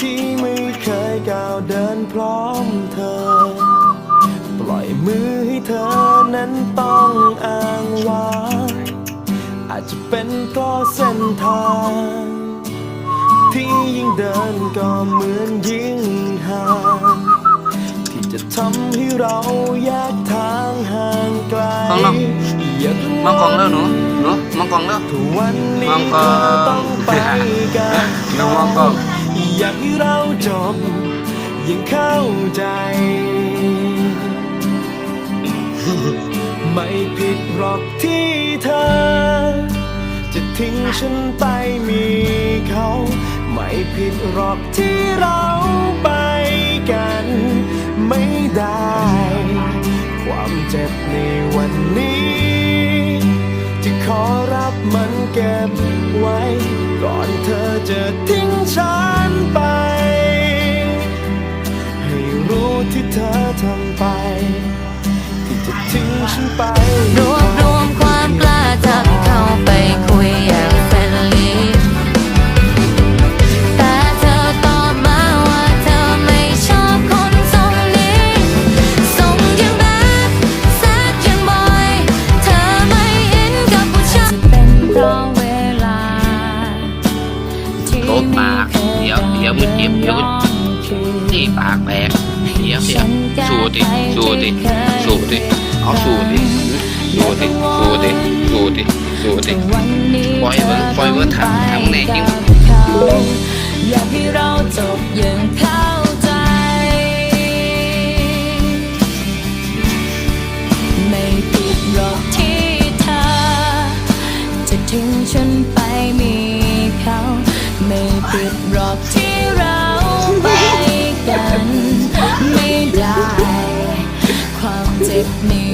ที่ไม่เคยก้าวเดินพร้อมเธอ ปล่อยมือให้เธอนั้นต้องอ้างว้างอาจจะเป็นเพราะเส้นทาง ที่ยิ่งเดินก็เหมือนยิ่งห่างที่จะทำให้เราแยกทางห่างไกลข้างนอกอย่าเพิ่มองกล้องแล้วหนูหนูมองกล้องแล้ว ทุกวันนี้มองกล้เธองอต้องไปกับหนูมองกล้อง อยากให้เราจบยังเข้าใจ ไม่ผิดหรอกที่เธอ จะทิ้งฉันไปมีเขา ไม่ผิดหรอกที่เราไปกัน ไม่ได้ มันเก็บไว้ ก่อนเธอจะทิ้งฉันไป ให้รู้ที่เธอทำไป ที่จะทิ้งฉันไปรวบรวม ดี๋ยวมึงเจ็บเดี๋ยวที่ปากแตกเดี๋ยวเดี๋ยวสู้ดิสู้ดิสู้ดิเอาสู้ดิสู้ดิสู้ดิสู้ดิสู้ดิปล่อยเว้ยปล่อยเว้ยทำทำแน่จริงอยากให้เราจบอย่างเข้าใจ ไม่ผิดหรอกที่เธอ จะทิ้งฉันไป ไม่ปิดหรอกที่เราไปกัน ไม่ได้ ความเจ็บใน